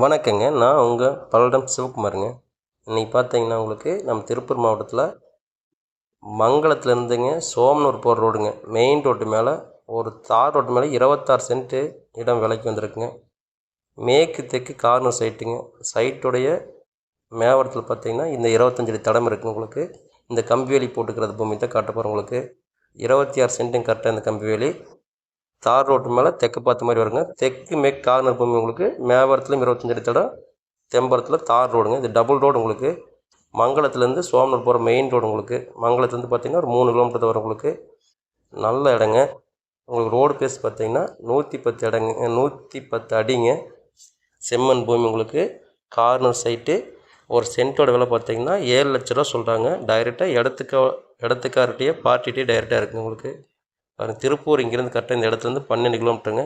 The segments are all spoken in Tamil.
வணக்கங்க. நான் உங்கள் பல்லடம் சிவகுமாருங்க. இன்றைக்கி பார்த்தீங்கன்னா உங்களுக்கு நம்ம திருப்பூர் மாவட்டத்தில் மங்களத்துலேருந்துங்க சோமனூர் போகிற ரோடுங்க. மெயின் ரோட்டு மேலே ஒரு தார் ரோட்டு மேலே இருபத்தாறு சென்ட்டு இடம் விலைக்கு வந்திருக்குங்க. மேற்கு தெற்கு கார்னர் சைட்டுங்க சைட்டுடைய மேவரத்தில் பார்த்தீங்கன்னா இந்த இருபத்தஞ்சடி தடம் இருக்குங்க உங்களுக்கு. இந்த கம்பி வேலி போட்டுக்கிறது பூமி தான் காட்ட போகிறேன் உங்களுக்கு. இருபத்தி ஆறு சென்ட்டுங்க கரெக்டாக இந்த கம்பி வேலி. தார் ரோட்டு மேலே தெற்கு பார்த்த மாதிரி வருங்க. தெற்கு மேற்கு கார்னர் பூமி உங்களுக்கு மேவரத்துலையும் இருபத்தஞ்சு அடி தடம் தெம்பரத்தில் தார் ரோடுங்க. இது டபுள் ரோடு உங்களுக்கு. மங்களத்துலேருந்து சோமனூர் போகிற மெயின் ரோடு உங்களுக்கு. மங்களத்துலேருந்து பார்த்தீங்கன்னா ஒரு மூணு கிலோமீட்டர் வரும் உங்களுக்கு. நல்ல இடங்க. உங்களுக்கு ரோடு பேஸ் பார்த்தீங்கன்னா நூற்றி பத்து இடங்க நூற்றி பத்து அடிங்க. செம்மண் பூமி உங்களுக்கு. கார்னர் சைட்டு ஒரு சென்ட்டோட விலை பார்த்தீங்கன்னா ஏழு லட்ச ரூபா சொல்கிறாங்க டைரெக்டாக இடத்துக்கு இடத்துக்கார்கிட்டயே பார்ட்டிகிட்டே டைரெக்டாக இருக்குது உங்களுக்கு. பாருங்க திருப்பூர் இங்கேருந்து கரெக்டாக இந்த இடத்துலேருந்து பன்னெண்டு கிலோமீட்டருங்க.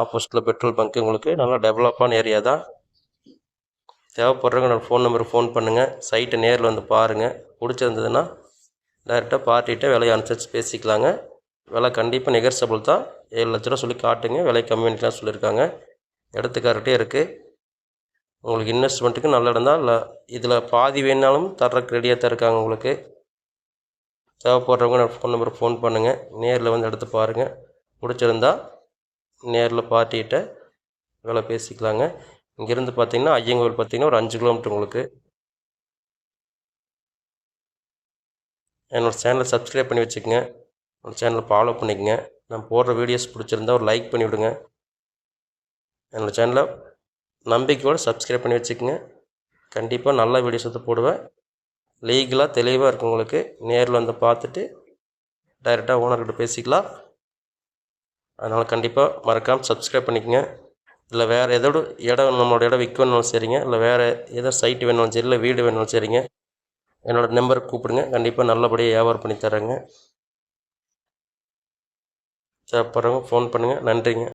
ஆப்போசிட்டில் பெட்ரோல் பங்க் உங்களுக்கு நல்லா டெவலப்பான ஏரியா தான். தேவைப்படுறவங்க நான் ஃபோன் நம்பருக்கு ஃபோன் பண்ணுங்கள் சைட்டை நேரில் வந்து பாருங்கள் பிடிச்சிருந்ததுன்னா டேரெக்டாக பார்ட்டிகிட்ட விலையை அனுசரித்து பேசிக்கலாங்க. விலை கண்டிப்பாக நெகர்சபிள் தான். ஏழு லட்ச ரூபா சொல்லி காட்டுங்க. விலை கம்மியாக சொல்லியிருக்காங்க. இடத்துக்கார்ட்டே இருக்குது உங்களுக்கு இன்வெஸ்ட்மெண்ட்டுக்கு நல்ல இடம் தான். இல்லை இதில் பாதி வேணாலும் தர்றதுக்கு ரெடியாக தான் இருக்காங்க உங்களுக்கு. தேவைப்படுறவங்க நான் ஃபோன் நம்பருக்கு ஃபோன் பண்ணுங்கள் நேரில் வந்து எடுத்து பாருங்கள் பிடிச்சிருந்தா நேரில் பார்ட்டிகிட்ட வேலை பேசிக்கலாங்க. இங்கேருந்து பார்த்தீங்கன்னா ஐயங்கோவில் பார்த்தீங்கன்னா ஒரு அஞ்சு கிலோமீட்டர் உங்களுக்கு. என்னோடய சேனலை சப்ஸ்கிரைப் பண்ணி வச்சுக்கோங்க. என்னோடய சேனலை ஃபாலோ பண்ணிக்கங்க. நான் போடுற வீடியோஸ் பிடிச்சிருந்தா ஒரு லைக் பண்ணி விடுங்க. என்னோடய சேனலை நம்பிக்கையோடு சப்ஸ்கிரைப் பண்ணி வச்சுக்கோங்க. கண்டிப்பாக நல்ல வீடியோஸ் வந்து போடுவேன். லீகலாக தெளிவாக இருக்கும் உங்களுக்கு நேரில் வந்து பார்த்துட்டு டைரெக்டாக ஓனர்கிட்ட பேசிக்கலாம். அதனால் கண்டிப்பாக மறக்காமல் சப்ஸ்கிரைப் பண்ணிக்கோங்க. இல்லை வேறு எதோட இடம் நம்மளோட இடம் விற்க வேணும்னாலும் சரிங்க. இல்லை வேறு ஏதோ சைட்டு வேணாலும் சரி இல்லை வீடு வேணாலும் சரிங்க. என்னோடய நம்பருக்கு கூப்பிடுங்க. கண்டிப்பாக நல்லபடியாக வியாபாரம் பண்ணி தரேங்க. தேவைப்படுறவங்க ஃபோன் பண்ணுங்கள் நன்றிங்க.